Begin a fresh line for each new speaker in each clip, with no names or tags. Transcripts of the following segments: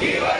И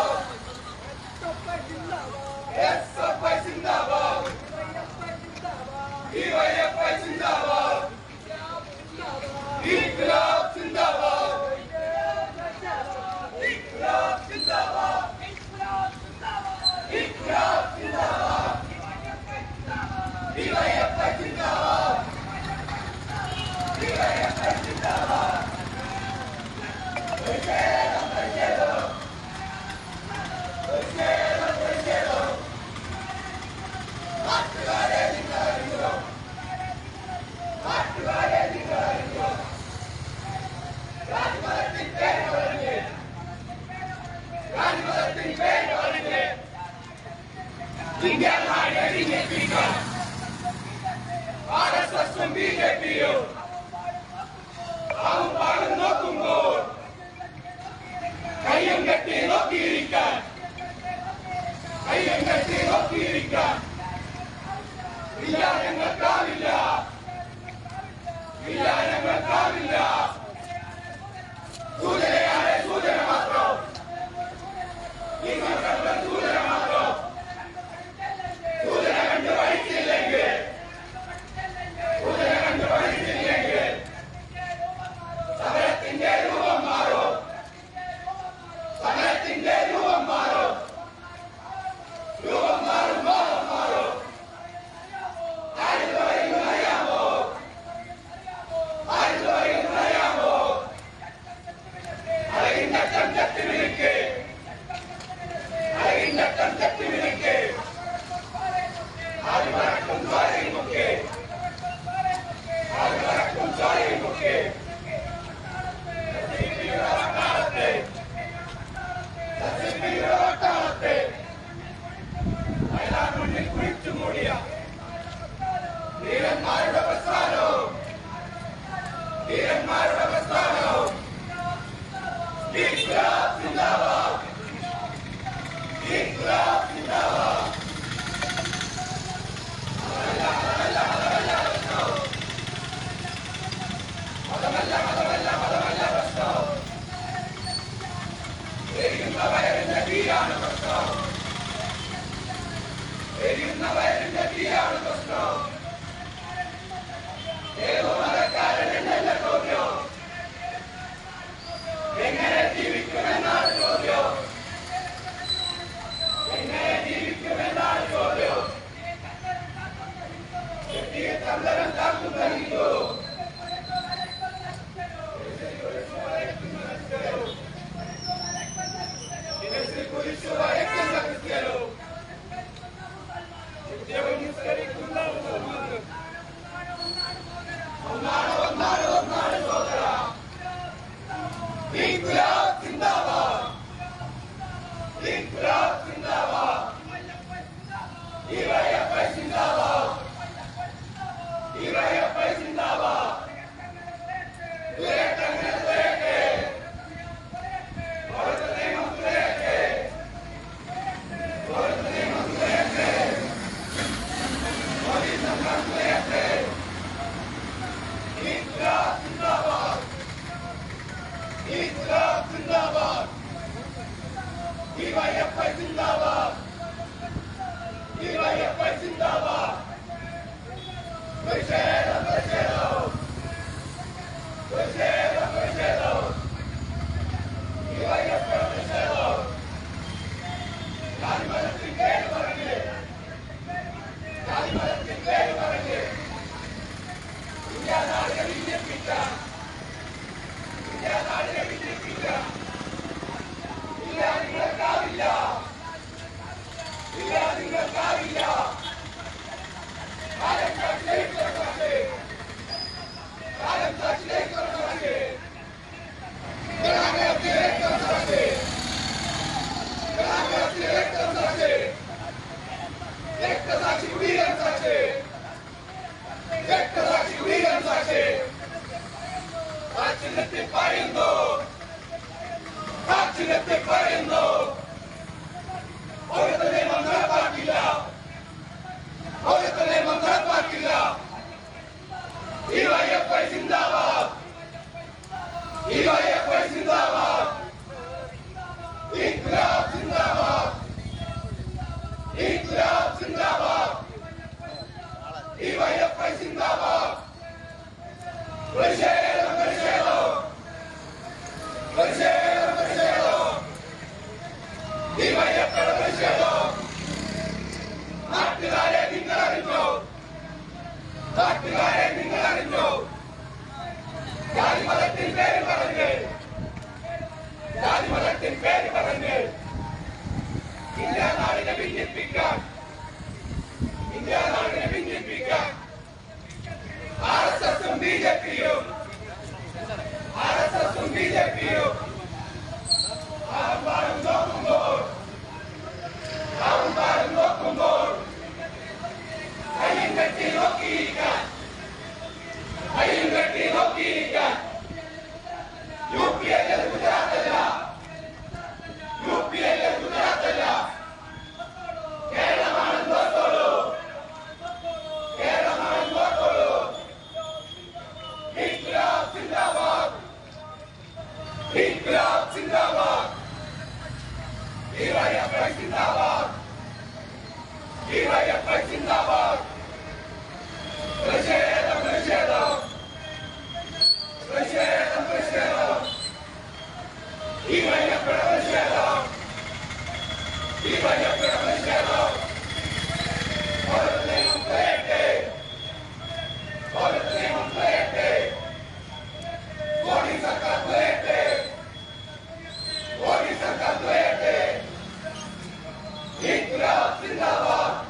Ikra, Zindabad!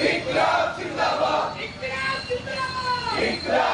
Ikra, Zindabad! Ikra, Zindabad! Ikra!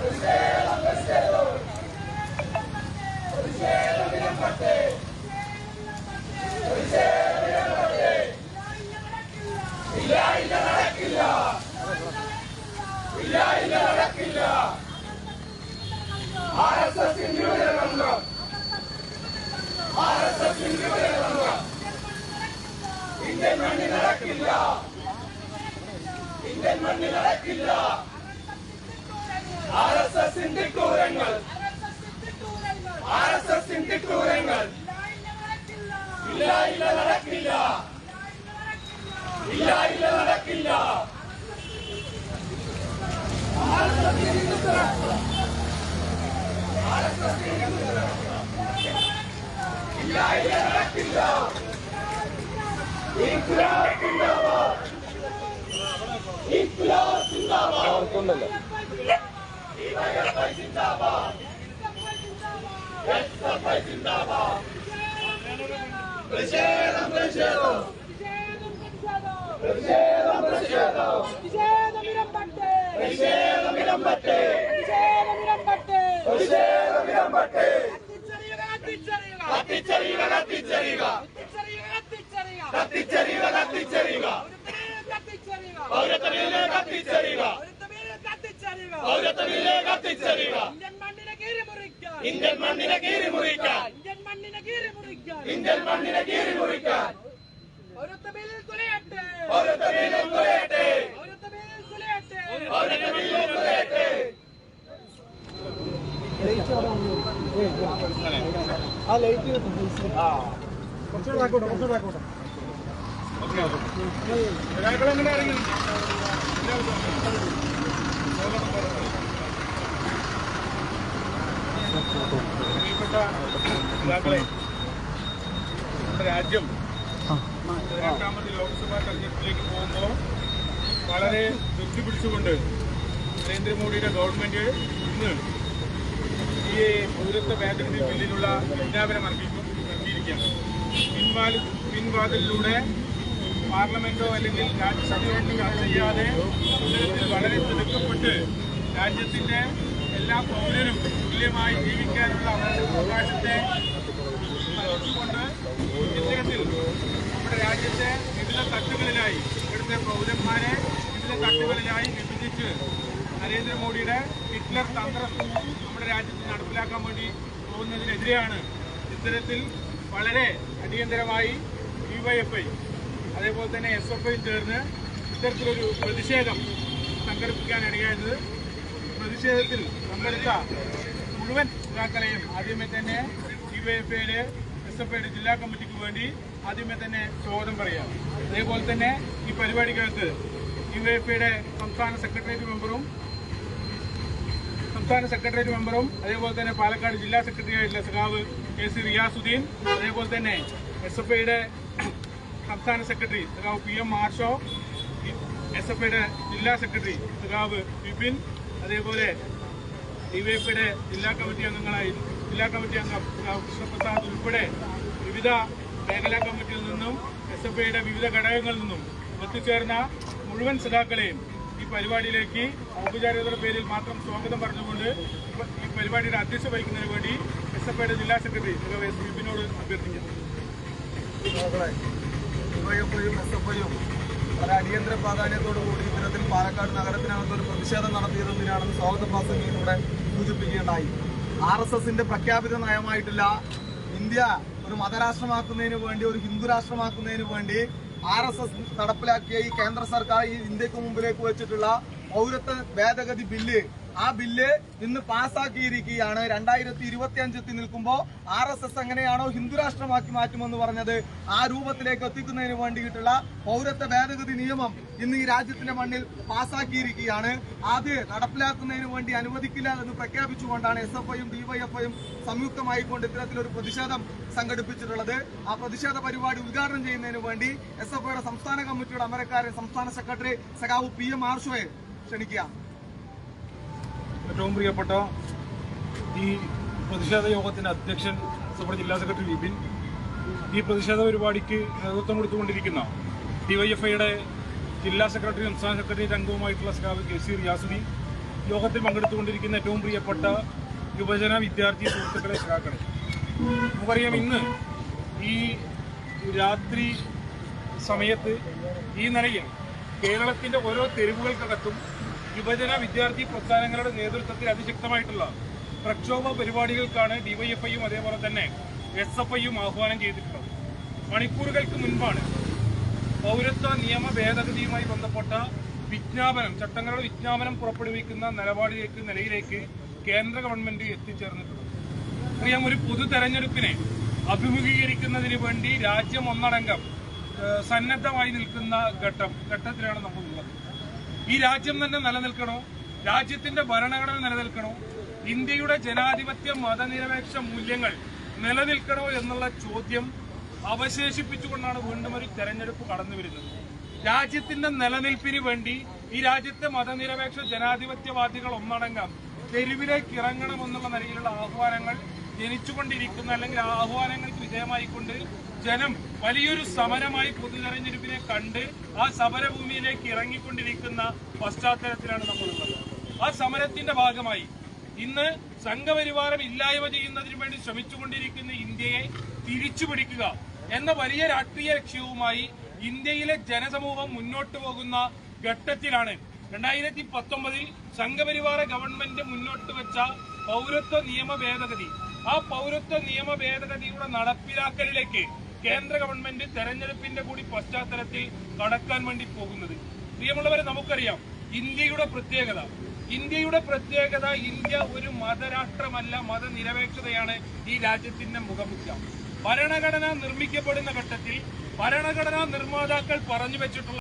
പ്രതിഷേധം മണ്ണിൽ നടക്കില്ല. ഇന്ത്യൻ മണ്ണിൽ നടക്കില്ല. എസിന്റെ ക്രൂരങ്ങൾ. ആർ എസ് എസിന്റെ ക്രൂരങ്ങൾ. ഇല്ല ഇല്ല നടക്കില്ല. ഇല്ല ഇല്ല നടക്കില്ല. ഇല്ല ഇല്ല നടക്കില്ല. ഇൻകുലാബ് സിന്ദാബാദ്. ഇൻകുലാബ് സിന്ദാബാദ്. జిందాబాద్ ప్రచేదం ప్రచేదం
ప్రచేదం ప్రచేదం
ప్రచేదం ఇరంబట్టే ప్రచేదం
ఇరంబట్టే
ప్రచేదం
ఇరంబట్టే
ప్రచేదం ఇరంబట్టే
కత్తిచ్చరిగా కత్తిచ్చరిగా
కత్తిచ్చరిగా కత్తిచ్చరిగా
కత్తిచ్చరిగా కత్తిచ్చరిగా
పౌరత
మీద కత్తిచ్చరిగా
పౌరత
మీద కత్తిచ్చరిగా
పౌరత మీద కత్తిచ్చరిగా
ഇന്ത്യൻ മണ്ണിനെ കീറി മുറിക്കാൻ.
ഇന്ത്യൻ മണ്ണിനെ കീറി മുറിക്കാൻ.
ഇന്ത്യൻ മണ്ണിനെ കീറി മുറിക്കാൻ.
പൗരത്വ ബില്ലിൽ തുലയട്ടെ
പൗരത്വ ബില്ലിൽ തുലയട്ടെ
പൗരത്വ ബില്ലിൽ തുലയട്ടെ
പൗരത്വ ബില്ലിൽ
ആ. ലൈറ്റ് ആ കുറച്ചുകൂടെ ബാക്കോട്ടെ കുറച്ചുകൂടെ ബാക്കോട്ടെ ഒരാൾക്കൂടെ ഇറങ്ങി? രാജ്യം രണ്ടാമത് ലോക്സഭാ തെരഞ്ഞെടുപ്പിലേക്ക് പോകുമ്പോൾ വളരെ ധൃതി പിടിച്ചുകൊണ്ട് നരേന്ദ്രമോദിയുടെ ഗവൺമെന്റ് ഇന്ന് ഈ പൗരത്വ ഭേദഗതി ബില്ലിലുള്ള വിജ്ഞാപനം അർപ്പിക്കും നൽകിയിരിക്കുകയാണ് പിൻവാൽ പിൻവാതിലിലൂടെ പാർലമെന്റോ അല്ലെങ്കിൽ രാജ്യസഭയോ ചെയ്യാതെ വളരെ തിടുക്കപ്പെട്ട് രാജ്യത്തിന്റെ എല്ലാ പൗരനും തുല്യമായി ജീവിക്കാനുള്ള അവകാശ- അവകാശത്തെ കൊണ്ട് ഇത്തരത്തിൽ നമ്മുടെ രാജ്യത്തെ വിവിധ തട്ടുകളിലായി ഇവിടുത്തെ പൗരന്മാരെ വിവിധ തട്ടുകളിലായി വിഭജിച്ച് നരേന്ദ്രമോദിയുടെ ഹിറ്റ്ലർ തന്ത്രം നമ്മുടെ രാജ്യത്ത് നടപ്പിലാക്കാൻ വേണ്ടി പോകുന്നതിനെതിരെയാണ് ഇത്തരത്തിൽ വളരെ അടിയന്തരമായി ഡിവൈഎഫ്ഐ അതേപോലെ തന്നെ എസ് എഫ് ഐ ചേർന്ന് ഇത്തരത്തിലൊരു പ്രതിഷേധം സംഘടിപ്പിക്കാനിടയായത് പ്രതിഷേധത്തിൽ പങ്കെടുത്ത മുഴുവൻ നേതാക്കളെയും ആദ്യമേ തന്നെ ഡിവൈഎഫ്ഐയുടെ എസ് എഫ് ഐയുടെ ജില്ലാ കമ്മിറ്റിക്ക് വേണ്ടി ആദ്യമേ തന്നെ സ്വാഗതം പറയാം. അതേപോലെ തന്നെ ഈ പരിപാടിക്കകത്ത് ഡിവൈഎഫ്ഐയുടെ സംസ്ഥാന സെക്രട്ടേറിയറ്റ് മെമ്പറും സംസ്ഥാന സെക്രട്ടേറിയറ്റ് മെമ്പറും അതേപോലെ തന്നെ പാലക്കാട് ജില്ലാ സെക്രട്ടറി സഖാവ് കെ സി റിയാസുദ്ദീൻ അതേപോലെ തന്നെ എസ് എഫ് ഐയുടെ സംസ്ഥാന സെക്രട്ടറി സഖാവ് P M Arsho S F ഐയുടെ ജില്ലാ സെക്രട്ടറി സഖാവ് വിപിൻ അതേപോലെ ഡിവൈഎഫ്ഐയുടെ ജില്ലാ കമ്മിറ്റി അംഗങ്ങളായി ജില്ലാ കമ്മിറ്റി അംഗം കൃഷ്ണപ്രസാദ് ഉൾപ്പെടെ വിവിധ മേഖലാ കമ്മിറ്റിയിൽ നിന്നും എസ് എഫ് ഐയുടെ വിവിധ ഘടകങ്ങളിൽ നിന്നും ഒത്തുചേർന്ന മുഴുവൻ സഖാക്കളെയും ഈ പരിപാടിയിലേക്ക് ഔപചാരികതയുടെ പേരിൽ മാത്രം സ്വാഗതം പറഞ്ഞുകൊണ്ട് ഈ പരിപാടിയുടെ അധ്യക്ഷ വഹിക്കുന്നതിന് വേണ്ടി എസ് എഫ് ഐയുടെ ജില്ലാ സെക്രട്ടറി വിപിനോട് അഭ്യർത്ഥിക്കുന്നു.
വളരെ അടിയന്തര പ്രാധാന്യത്തോടു കൂടി ഇത്തരത്തിൽ പാലക്കാട് നഗരത്തിനകത്ത് ഒരു പ്രതിഷേധം നടത്തിയതിനാണെന്ന് സ്വാഗത പ്രസംഗിയിലൂടെ സൂചിപ്പിക്കുകയുണ്ടായി. ആർ എസ് എസിന്റെ പ്രഖ്യാപിത നയമായിട്ടില്ല. ഇന്ത്യ ഒരു മതരാഷ്ട്രമാക്കുന്നതിന് വേണ്ടി ഒരു ഹിന്ദു രാഷ്ട്രമാക്കുന്നതിന് വേണ്ടി ആർ എസ് എസ് നടപ്പിലാക്കിയ ഈ കേന്ദ്ര സർക്കാർ ഈ ഇന്ത്യയ്ക്ക് മുമ്പിലേക്ക് വെച്ചിട്ടുള്ള പൗരത്വ ഭേദഗതി ബില്ല് ആ ബില്ല് ഇന്ന് പാസ്സാക്കിയിരിക്കുകയാണ്. രണ്ടായിരത്തി ഇരുപത്തി അഞ്ചത്തി നിൽക്കുമ്പോൾ ആർ എസ് എസ് എങ്ങനെയാണോ ഹിന്ദുരാഷ്ട്രമാക്കി മാറ്റുമെന്ന് പറഞ്ഞത് ആ രൂപത്തിലേക്ക് എത്തിക്കുന്നതിന് വേണ്ടിയിട്ടുള്ള പൗരത്വ ഭേദഗതി നിയമം ഇന്ന് ഈ രാജ്യത്തിന്റെ മണ്ണിൽ പാസ്സാക്കിയിരിക്കുകയാണ്. അത് നടപ്പിലാക്കുന്നതിന് വേണ്ടി അനുവദിക്കില്ല എന്ന് പ്രഖ്യാപിച്ചുകൊണ്ടാണ് എസ് എഫ് ഐയും ഡിവൈഎഫ്ഐയും സംയുക്തമായിക്കൊണ്ട് ഇത്തരത്തിലൊരു പ്രതിഷേധം സംഘടിപ്പിച്ചിട്ടുള്ളത്. ആ പ്രതിഷേധ പരിപാടി ഉദ്ഘാടനം ചെയ്യുന്നതിന് വേണ്ടി എസ് എഫ് ഐയുടെ സംസ്ഥാന കമ്മിറ്റിയുടെ അമരക്കാരൻ സംസ്ഥാന സെക്രട്ടറി സഖാവ് പി എം ആർഷോയെ ക്ഷണിക്കുക
ഏറ്റവും പ്രിയപ്പെട്ട ഈ പ്രതിഷേധ യോഗത്തിന്റെ അധ്യക്ഷൻ നമ്മുടെ ജില്ലാ സെക്രട്ടറി വിപിൻ. ഈ പ്രതിഷേധ പരിപാടിക്ക് നേതൃത്വം കൊടുത്തുകൊണ്ടിരിക്കുന്ന ഡിവൈഎഫ്ഐയുടെ ജില്ലാ സെക്രട്ടറി സംസ്ഥാന സെക്രട്ടറി രംഗവുമായിട്ടുള്ള സ്കാവ് കെ സി റിയാസുദ്ദീൻ യോഗത്തിൽ പങ്കെടുത്തുകൊണ്ടിരിക്കുന്ന ഏറ്റവും പ്രിയപ്പെട്ട യുവജന വിദ്യാർത്ഥി സുഹൃത്തുക്കളെ സഖാക്കളെ നമുക്കറിയാം ഇന്ന് ഈ രാത്രി സമയത്ത് ഈ നിലയിൽ കേരളത്തിന്റെ ഓരോ തെരുവുകൾക്കകത്തും യുവജന വിദ്യാർത്ഥി പ്രസ്ഥാനങ്ങളുടെ നേതൃത്വത്തിൽ അതിശക്തമായിട്ടുള്ള പ്രക്ഷോഭ പരിപാടികൾക്കാണ് ഡിവൈഎഫ്ഐയും അതേപോലെ തന്നെ എസ് എഫ് ഐയും ആഹ്വാനം ചെയ്തിട്ടുള്ളത്. മണിക്കൂറുകൾക്ക് മുൻപാണ് പൗരത്വ നിയമ ഭേദഗതിയുമായി ബന്ധപ്പെട്ട വിജ്ഞാപനം ചട്ടങ്ങളുടെ വിജ്ഞാപനം പുറപ്പെടുവിക്കുന്ന നിലപാടിലേക്ക് നിലയിലേക്ക് കേന്ദ്ര ഗവൺമെന്റ് എത്തിച്ചേർന്നിട്ടുള്ളത്. അറിയാം ഒരു പൊതു തെരഞ്ഞെടുപ്പിനെ അഭിമുഖീകരിക്കുന്നതിന് വേണ്ടി രാജ്യം ഒന്നടങ്കം സന്നദ്ധമായി നിൽക്കുന്ന ഘട്ടം ഘട്ടത്തിലാണ് നമ്മൾ ഉള്ളത് ഈ രാജ്യം തന്നെ നിലനിൽക്കണോ? രാജ്യത്തിന്റെ ഭരണഘടന നിലനിൽക്കണോ? ഇന്ത്യയുടെ ജനാധിപത്യ മതനിരപേക്ഷ മൂല്യങ്ങൾ നിലനിൽക്കണോ എന്നുള്ള ചോദ്യം
അവശേഷിപ്പിച്ചുകൊണ്ടാണ് വീണ്ടും ഒരു തെരഞ്ഞെടുപ്പ് കടന്നു വരുന്നത്. രാജ്യത്തിന്റെ നിലനിൽപ്പിന് വേണ്ടി ഈ രാജ്യത്തെ മതനിരപേക്ഷ ജനാധിപത്യവാദികൾ ഒന്നടങ്കം തെരുവിലേക്ക് ഇറങ്ങണമെന്നുള്ള നിലയിലുള്ള ആഹ്വാനങ്ങൾ ജനിച്ചുകൊണ്ടിരിക്കുന്ന അല്ലെങ്കിൽ ആഹ്വാനങ്ങൾക്ക് വിധേയമായിക്കൊണ്ട് ജനം വലിയൊരു സമരമായി പൊതു തെരഞ്ഞെടുപ്പിനെ കണ്ട് ആ സമരഭൂമിയിലേക്ക് ഇറങ്ങിക്കൊണ്ടിരിക്കുന്ന പശ്ചാത്തലത്തിലാണ് നമ്മളുള്ളത്. ആ സമരത്തിന്റെ ഭാഗമായി ഇന്ന് സംഘപരിവാരം ഇല്ലായ്മ ചെയ്യുന്നതിന് വേണ്ടി ശ്രമിച്ചുകൊണ്ടിരിക്കുന്ന ഇന്ത്യയെ തിരിച്ചുപിടിക്കുക എന്ന വലിയ രാഷ്ട്രീയ ലക്ഷ്യവുമായി ഇന്ത്യയിലെ ജനസമൂഹം മുന്നോട്ട് പോകുന്ന ഘട്ടത്തിലാണ്. രണ്ടായിരത്തി പത്തൊമ്പതിൽ സംഘപരിവാര ഗവൺമെന്റ് മുന്നോട്ട് വെച്ച പൗരത്വ നിയമ ഭേദഗതി. ആ പൗരത്വ നിയമ ഭേദഗതിയുടെ നടപ്പിലാക്കലിലേക്ക് കേന്ദ്ര ഗവൺമെന്റ് തെരഞ്ഞെടുപ്പിന്റെ കൂടി പശ്ചാത്തലത്തിൽ കടക്കാൻ വേണ്ടി പോകുന്നത്. പ്രിയമുള്ളവരെ നമുക്കറിയാം ഇന്ത്യയുടെ പ്രത്യേകത. ഇന്ത്യയുടെ പ്രത്യേകത ഇന്ത്യ ഒരു മതരാഷ്ട്രമല്ല മതനിരപേക്ഷതയാണ് ഈ രാജ്യത്തിന്റെ മുഖമുദ്ര. ഭരണഘടന നിർമ്മിക്കപ്പെടുന്ന ഘട്ടത്തിൽ ഭരണഘടനാ നിർമ്മാതാക്കൾ പറഞ്ഞു വെച്ചിട്ടുള്ള